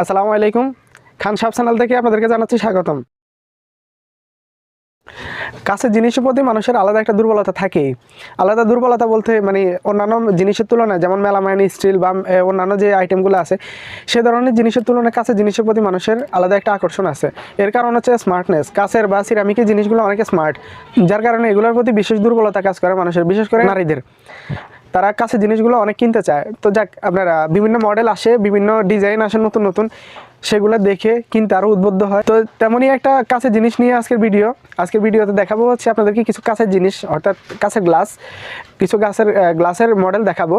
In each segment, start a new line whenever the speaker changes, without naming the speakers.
আসসালামু আলাইকুম। খান সাহেব চ্যানেল থেকে আপনাদেরকে জানাচ্ছি স্বাগতম। কাছের জিনিসের প্রতি মানুষের আলাদা একটা দুর্বলতা থাকেই আলাদা দুর্বলতা বলতে মানে অন্যান্য জিনিসের তুলনায়, যেমন মেলামাইন, স্টিল বা অন্যান্য যে আইটেমগুলো আছে, সে ধরনের জিনিসের তুলনায় কাছের জিনিসের প্রতি মানুষের আলাদা একটা আকর্ষণ আছে। এর কারণ হচ্ছে স্মার্টনেস কাছের বা সিরামিকের জিনিসগুলো অনেকে স্মার্ট যার কারণে এগুলোর প্রতি বিশেষ দুর্বলতা কাজ করে মানুষের, বিশেষ করে নারীদের। তারা কাছে জিনিসগুলো অনেক কিনতে চায়। তো যাক, আপনারা বিভিন্ন মডেল আসে, বিভিন্ন ডিজাইন আসে, নতুন নতুন, সেগুলো দেখে কিনতে আরও উদ্বুদ্ধ হয়। তো তেমনই একটা কাছে জিনিস নিয়ে আজকের ভিডিও আজকের ভিডিওতে দেখাবো হচ্ছে আপনাদেরকে কিছু কাছের জিনিস, অর্থাৎ কাছের গ্লাস কিছু গাছের গ্লাসের মডেল দেখাবো।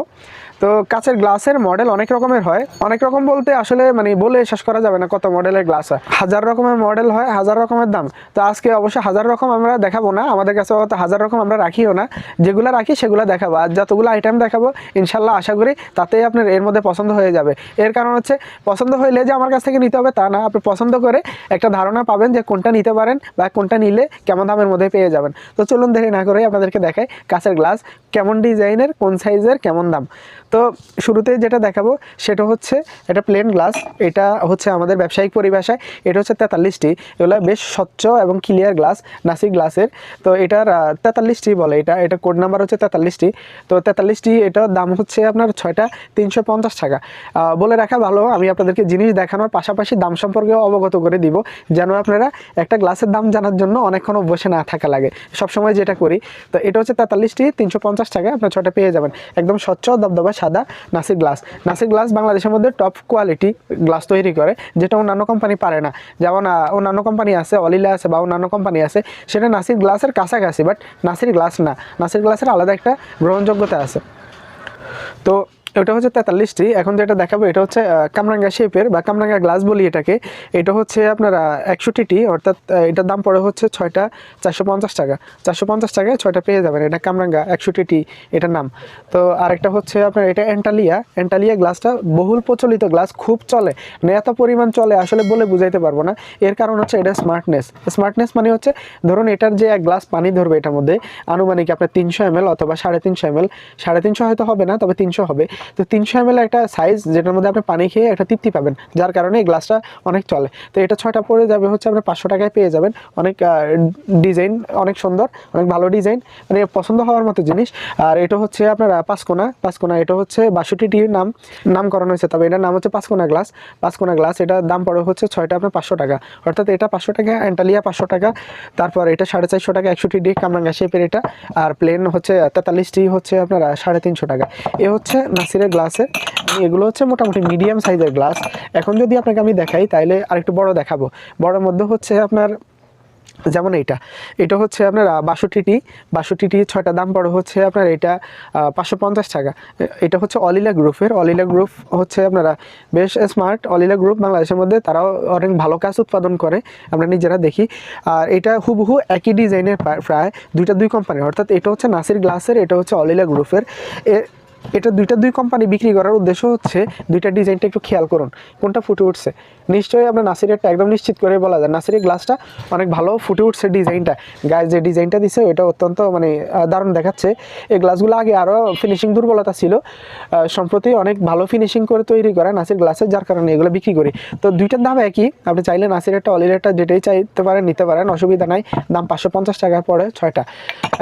তো কাছের গ্লাসের মডেল অনেক রকমের হয়। অনেক রকম বলতে আসলে মানে বলে শেষ করা যাবে না কত মডেলের গ্লাস হয়। হাজার রকমের মডেল হয়, হাজার রকমের দাম। তো আজকে অবশ্য হাজার রকম আমরা দেখাবো না, আমাদের কাছে অত হাজার রকম আমরা রাখিও না। যেগুলো রাখি সেগুলো দেখাবো। আর যতগুলো আইটেম দেখাবো, ইনশাল্লাহ আশা করি তাতেই আপনার এর মধ্যে পছন্দ হয়ে যাবে। এর কারণ হচ্ছে, পছন্দ হইলে যে আমার কাছ থেকে নিতে হবে তা না। আপনি পছন্দ করে একটা ধারণা পাবেন যে কোনটা নিতে পারেন বা কোনটা নিলে কেমন দামের মধ্যে পেয়ে যাবেন। তো চলুন দেরি না করে আপনাদেরকে দেখাই কাছের গ্লাস কেমন ডিজাইনের কোন সাইজের কেমন দাম। তো শুরুতে যেটা দেখাবো, সেটা হচ্ছে এটা প্লেন গ্লাস এটা হচ্ছে আমাদের ব্যবসায়িক পরিভাষায়, এটা হচ্ছে তেতাল্লিশটি। এগুলো বেশ স্বচ্ছ এবং ক্লিয়ার গ্লাস নাসিক গ্লাসের তো এটার তেতাল্লিশটি বলে এটা এটা কোড নাম্বার হচ্ছে তেতাল্লিশটি। তো তেতাল্লিশটি, এটার দাম হচ্ছে আপনার ছয়টা তিনশো পঞ্চাশ টাকা। বলে রাখা ভালো, আমি আপনাদেরকে জিনিস দেখানোর পাশাপাশি দাম সম্পর্কেও অবগত করে দিব, যেন আপনারা একটা গ্লাসের দাম জানার জন্য অনেকক্ষণ বসে না থাকা লাগে। সবসময় যেটা করি, তো এটা হচ্ছে তেতাল্লিশটি, তিনশো পঞ্চাশ টাকা আপনার ছয়টা পেয়ে যাবেন। একদম স্বচ্ছ, দবদবা সাদা নাসির গ্লাস। নাসির গ্লাস বাংলাদেশের মধ্যে টপ কোয়ালিটি গ্লাস তৈরি করে, যেটা অন্যান্য কোম্পানি পারে না। যেমন অন্যান্য কোম্পানি আছে অলিলা আছে বা অন্যান্য কোম্পানি আছে, সেটা নাসির গ্লাসের কাছাকাছি বাট নাসির গ্লাস না। নাসির গ্লাসের আলাদা একটা গ্রহণযোগ্যতা আছে। তো এটা হচ্ছে তেতাল্লিশটি। এখন যেটা দেখাবো, এটা হচ্ছে কামরাঙ্গা শেপের বা কামরাঙ্গা গ্লাস বলি এটাকে। এটা হচ্ছে আপনার একষট্টিটি, অর্থাৎ এটার দাম পড়ে হচ্ছে ছয়টা, চারশো পঞ্চাশ টাকা। চারশো পঞ্চাশ টাকায় ছয়টা পেয়ে যাবেন। এটা কামরাঙ্গা একষট্টিটি, এটার নাম। তো আরেকটা হচ্ছে আপনার, এটা এন্টালিয়া এন্টালিয়া গ্লাসটা বহুল প্রচলিত গ্লাস খুব চলে। মানে এত পরিমাণ চলে, আসলে বলে বুঝাইতে পারব না। এর কারণ হচ্ছে এটা স্মার্টনেস স্মার্টনেস মানে হচ্ছে, ধরুন এটার যে এক গ্লাস পানি ধরবে এটার মধ্যে, আনুমানিক আপনার তিনশো এম অথবা সাড়ে তিনশো এম সাড়ে তিনশো হয়তো হবে না, তবে তিনশো হবে। তো তিনশো এম একটা সাইজ যেটার মধ্যে আপনি পানি খেয়ে একটা তৃপ্তি পাবেন, যার কারণে এই গ্লাসটা অনেক চলে। তো এটা ছয়টা পড়ে যাবে হচ্ছে আপনি পাঁচশো টাকায় পেয়ে যাবেন। অনেক ডিজাইন অনেক সুন্দর, অনেক ভালো ডিজাইন মানে পছন্দ হওয়ার মতো জিনিস। আর এটা হচ্ছে আপনার পাঁচকোনা পাঁচকোনা, এটা হচ্ছে বাষট্টি বাষট্টিটির নাম, নামকরণ হয়েছে, তবে এটার নাম হচ্ছে পাঁচকোনা গ্লাস পাঁচকোনা গ্লাস এটার দাম পড়ে হচ্ছে ছয়টা আপনার পাঁচশো টাকা। অর্থাৎ এটা পাঁচশো টাকা অ্যান্টালিয়া পাঁচশো টাকা, তারপর এটা সাড়ে চারশো টাকা, একষট্টি ডি কামরাঙ্গা শেপের এটা। আর প্লেন হচ্ছে তেতাল্লিশটি হচ্ছে আপনার সাড়ে তিনশো টাকা। এ হচ্ছে নাসিরের গ্লাসের এগুলো হচ্ছে মোটামুটি মিডিয়াম সাইজের গ্লাস। এখন যদি আপনাকে আমি দেখাই তাহলে আরেকটু বড় দেখাবো। বড়ের মধ্যে হচ্ছে আপনার, যেমন এইটা। এটা হচ্ছে আপনার বাষট্টিটি। বাষট্টিটি ছয়টা দাম পড়ে হচ্ছে আপনার এটা পাঁচশো পঞ্চাশ টাকা। এটা হচ্ছে অলিলা গ্রুপের। অলিলা গ্রুপ হচ্ছে আপনারা বেশ স্মার্ট। অলিলা গ্রুপ বাংলাদেশের মধ্যে তারাও অনেক ভালো কাজ উৎপাদন করে। আমরা নিজেরা দেখি। আর এটা হুবহু একই ডিজাইনের প্রায় দুইটা দুই কোম্পানির অর্থাৎ এটা হচ্ছে নাসির গ্লাসের, এটা হচ্ছে অলিলা গ্রুপের। এটা দুইটা দুই কোম্পানি বিক্রি করার উদ্দেশ্য হচ্ছে দুইটা ডিজাইনটা একটু খেয়াল করুন, কোনটা ফুটে উঠছে। নিশ্চয়ই আপনার নাসিরেরটা একদম নিশ্চিত করে বলা যায় নাসিরের গ্লাসটা অনেক ভালো ফুটে উঠছে ডিজাইনটা গায়ে যে ডিজাইনটা দিছে ওটা অত্যন্ত মানে দারুণ দেখাচ্ছে। এই গ্লাসগুলো আগে আরও ফিনিশিং দুর্বলতা ছিল সম্প্রতি অনেক ভালো ফিনিশিং করে তৈরি করা নাসির গ্লাসের যার কারণে এগুলো বিক্রি করি। তো দুইটার দাম একই, আপনি চাইলে নাসিরেরটা অলিরেরটা যেটাই চাইতে পারেন, নিতে পারেন, অসুবিধা নাই। দাম পাঁচশো পঞ্চাশ টাকা পড়ে ছয়টা।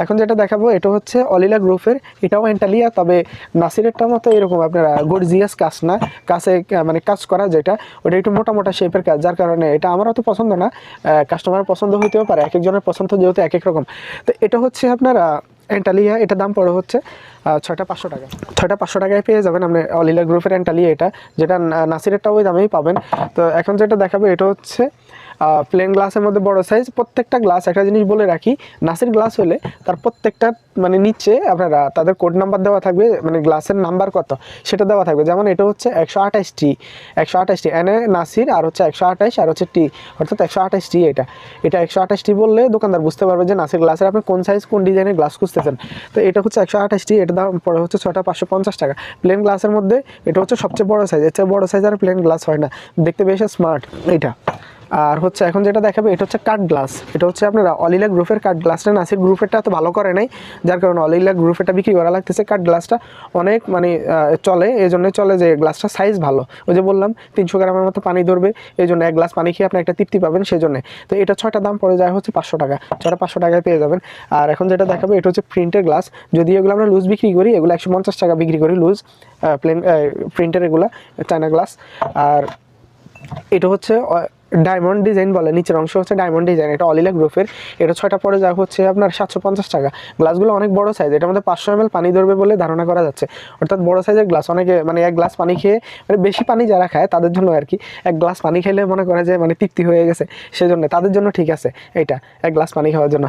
এখন যেটা দেখাবো, এটা হচ্ছে অলিলা গ্রুপের এটাও এন্টালিয়া তবে নাসিরেরটার মতো এরকম আপনার গর্জিয়াস কাজ না, কাছে মানে কাজ করা যেটা, ওটা একটু মোটা মোটা শেপের কাজ, যার কারণে এটা আমার অত পছন্দ না কাস্টমারের পছন্দ হইতেও পারে এক একজনের পছন্দ যেহেতু এক এক রকম। তো এটা হচ্ছে আপনার এন্টালিয়া এটা দাম পড়ে হচ্ছে ছয়টা পাঁচশো টাকা। ছয়টা পাঁচশো টাকায় পেয়ে যাবেন আপনি অলিলা গ্রুপের এন্টালিয়া এটা, যেটা নাসিরেরটা ওই দামেই পাবেন। তো এখন যেটা দেখাবো, এটা হচ্ছে প্লেন গ্লাসের মধ্যে বড় সাইজ প্রত্যেকটা গ্লাস একটা জিনিস বলে রাখি, নাসির গ্লাস হলে তার প্রত্যেকটা মানে নিচে আপনারা, তাদের কোড নাম্বার দেওয়া থাকবে মানে গ্লাসের নাম্বার কত, সেটা দেওয়া থাকবে। যেমন এটা হচ্ছে একশো আঠাশ টি একশো আঠাশ টি এনে নাসির, আর হচ্ছে একশো আঠাশ, আর হচ্ছে টি অর্থাৎ একশো আঠাশ টি এটা। এটা একশো আঠাশ টি বললে দোকানদার বুঝতে পারবে যে নাসির গ্লাসের আপনি কোন সাইজ কোন ডিজাইনের গ্লাস খুঁজতেছেন। তো এটা হচ্ছে একশো আঠাশ টি এটা দাম পড়ে হচ্ছে ছটা পাঁচশো পঞ্চাশ টাকা। প্লেন গ্লাসের মধ্যে এটা হচ্ছে সবচেয়ে বড় সাইজ এর চেয়ে বড় সাইজ আর প্লেন গ্লাস হয় না। দেখতে বেশ স্মার্ট এটা। আর হচ্ছে এখন যেটা দেখাবে, এটা হচ্ছে কাঠ গ্লাস এটা হচ্ছে আপনারা অলিলা গ্রুপের কাঠ গ্লাসটা নাসির গ্রুপেরটা এত ভালো করে নাই, যার কারণে অলিলা গ্রুপেরটা বিক্রি করা লাগতেছে। কাঠ গ্লাসটা অনেক মানে চলে এই জন্যই চলে যে গ্লাসটা সাইজ ভালো। ওই যে বললাম, তিনশো গ্রামের মতো পানি ধরবে, এই জন্য এক গ্লাস পানি খেয়ে আপনি একটা তৃপ্তি পাবেন সেই জন্য তো এটা ছয়টা দাম পড়ে যায় হচ্ছে পাঁচশো টাকা। ছটা পাঁচশো টাকায় পেয়ে যাবেন। আর এখন যেটা দেখাবে, এটা হচ্ছে প্রিন্টের গ্লাস যদি এগুলো আমরা লুজ বিক্রি করি, এগুলো একশো পঞ্চাশ টাকা বিক্রি করি লুজ প্লেন প্রিন্টের এগুলো চায়না গ্লাস আর এটা হচ্ছে ডায়মন্ড ডিজাইন বলে, নিচের অংশ হচ্ছে ডায়মন্ড ডিজাইন এটা অলিলা গ্রুপের এটা ছয়টা পরে যা হচ্ছে আপনার সাতশো পঞ্চাশ টাকা। গ্লাসগুলো অনেক বড় সাইজ এটার মধ্যে পাঁচশো এম পানি ধরবে বলে ধারণা করা যাচ্ছে। অর্থাৎ বড় সাইজের গ্লাস অনেকে মানে এক গ্লাস পানি খেয়ে মানে বেশি পানি যারা খায়, তাদের জন্য আর কি, এক গ্লাস পানি খেলে মনে করে যে মানে তৃপ্তি হয়ে গেছে। সেজন্য তাদের জন্য ঠিক আছে, এটা, এক গ্লাস পানি খাওয়ার জন্য।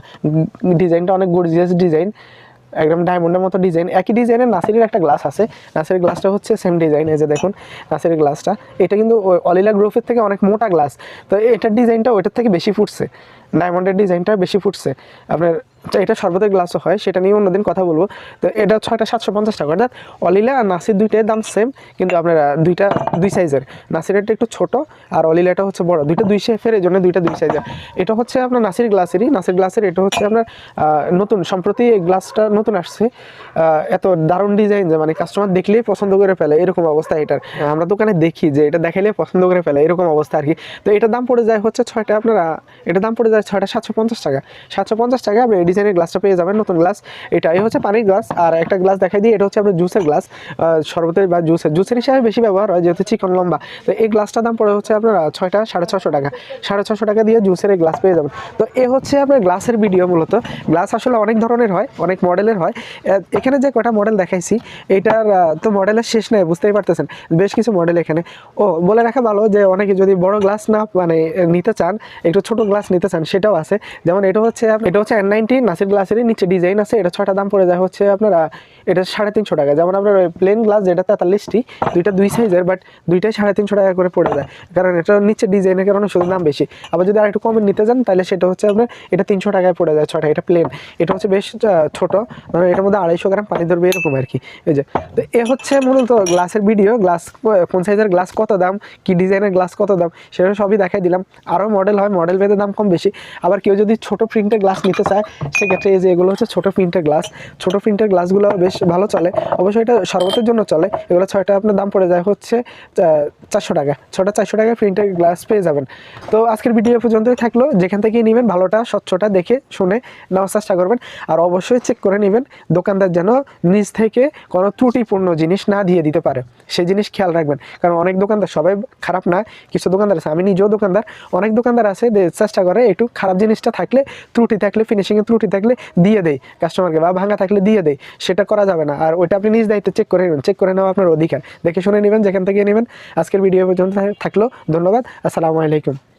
ডিজাইনটা অনেক গর্জিয়াস ডিজাইন একদম ডায়মন্ডের মতো ডিজাইন একই ডিজাইনের নাসিরের একটা গ্লাস আছে। নাসিরের গ্লাসটা হচ্ছে সেম ডিজাইন এই যে দেখুন, নাসিরের গ্লাসটা এটা কিন্তু অলিলা গ্রুপের থেকে অনেক মোটা গ্লাস তো এটার ডিজাইনটা ওইটার থেকে বেশি ফুটছে। ডায়মন্ডের ডিজাইনটা বেশি ফুটছে। আপনার তো এটা শরবতের গ্লাসও হয়, সেটা নিয়ে অন্যদিন কথা বলব। তো এটা ছয়টা সাতশো পঞ্চাশ টাকা, অর্থাৎ অলিলা আর নাসির দুইটাই দাম সেম কিন্তু আপনার দুইটা, দুই সাইজের নাসিরেরটা একটু ছোট, আর অলিলাটা হচ্ছে বড়। দুইটা দুই শেফের এই জন্য দুইটা দুই সাইজের এটা হচ্ছে আপনার নাসির গ্লাসেরই নাসির গ্লাসের এটা হচ্ছে আপনার নতুন, সম্প্রতি এই গ্লাসটা নতুন আসছে। এত দারুণ ডিজাইন যে মানে কাস্টমার দেখলেই পছন্দ করে ফেলে, এরকম অবস্থা এটার। আমরা দোকানে দেখি যে, এটা দেখাইলে পছন্দ করে ফেলে, এরকম অবস্থা আর কি। তো এটার দাম পড়ে যায় হচ্ছে ছয়টা, আপনার, এটার দাম পড়ে যায় ছয়টা, সাতশো পঞ্চাশ টাকা। সাতশো পঞ্চাশ টাকা আপনি ডিজাইনের গ্লাসটা পেয়ে যাবেন, নতুন গ্লাস। এটা এই হচ্ছে পানির গ্লাস। আর একটা গ্লাস দেখাই দিই, এটা হচ্ছে আপনার জুসের গ্লাস। শরবতের বা জুসের জুসের হিসাবে বেশি ব্যবহার হয়, যেহেতু চিকন লম্বা। তো এই গ্লাসটার দাম পড়ে হচ্ছে আপনার ছয়টা, সাড়ে ছশো টাকা। সাড়ে ছশো টাকা দিয়ে জুসের এই গ্লাস পেয়ে যাবেন। তো এ হচ্ছে আপনার গ্লাসের ভিডিও মূলত। গ্লাস আসলে অনেক ধরনের হয়, অনেক মডেলের হয়। এখানে যে কটা মডেল দেখাইছি, এটার তো মডেলের শেষ নেই, বুঝতেই পারতেছেন। বেশ কিছু মডেল এখানে। ও, বলে রাখা ভালো যে অনেকে যদি বড় গ্লাস না মানে নিতে চান, একটু ছোট গ্লাস নিতে চান, সেটাও আছে। যেমন এটা হচ্ছে এটা হচ্ছে এন নাইনটি নাসির গ্লাসেরই নিচে ডিজাইন আছে, এটা ছটা দাম পড়ে যায় হচ্ছে আপনার এটা সাড়ে তিনশো টাকা। যেমন আপনার প্লেন গ্লাস যেটা তেতাল্লিশটি, দুইটা দুই সাইজের বাট দুইটাই সাড়ে তিনশো টাকা করে পড়ে যায়। কারণ এটা নিচে ডিজাইনের কারণে শুধু দাম বেশি। আবার যদি আর একটু কমে নিতে চান তাহলে সেটা হচ্ছে আপনার, এটা তিনশো টাকায় পড়ে যায় ছটা এটা প্লেন এটা হচ্ছে বেশ ছোট মানে এটার মধ্যে আড়াইশো গ্রাম পানি ধরবে এরকম আর কি। এই যে, তো এ হচ্ছে মূলত গ্লাসের ভিডিও গ্লাস কোন সাইজের গ্লাস কত দাম, কি ডিজাইনের গ্লাস কত দাম, সেটা সবই দেখাই দিলাম। আরও মডেল হয় মডেল ভেদে দাম কম বেশি। আবার কেউ যদি ছোট প্রিন্টের গ্লাস নিতে চায় সেক্ষেত্রে এই যে এগুলো হচ্ছে ছোটো প্রিন্টের গ্লাস। ছোটো প্রিন্টের গ্লাসগুলো বেশ ভালো চলে। অবশ্যই এটা শরবতের জন্য চলে। এগুলো ছয়টা আপনার দাম পড়ে যায় হচ্ছে চারশো টাকা। ছটা চারশো টাকায় প্রিন্টের গ্লাস পেয়ে যাবেন। তো আজকের ভিডিও পর্যন্তই থাকল। যেখান থেকেই নেবেন ভালোটা, স্বচ্ছটা দেখে, শুনে নেওয়ার চেষ্টা করবেন। আর অবশ্যই চেক করে নেবেন, দোকানদার যেন নিজ থেকে কোনো ত্রুটিপূর্ণ জিনিস না দিয়ে দিতে পারে। সেই জিনিস খেয়াল রাখবেন। কারণ অনেক দোকানদার, সবাই খারাপ না, কিছু দোকানদার আছে। আমি নিজেও দোকানদার। অনেক দোকানদার আছে চেষ্টা করে একটু খারাপ জিনিসটা থাকলে, ত্রুটি থাকলে ফিনিশিংয়ে ত্রুটি থাকলে দিয়ে দেয় কাস্টমারকে বা ভাঙা থাকলে দিয়ে দেয় সেটা করা যাবে না। আর ওইটা আপনি নিজ দায়িত্বে চেক করে নেবেন। চেক করে নেওয়া আপনার অধিকার। দেখে শুনে নেবেন, যেখান থেকে নেবেন। আজকের ভিডিও পর্যন্ত থাকল। ধন্যবাদ। আসসালামু আলাইকুম।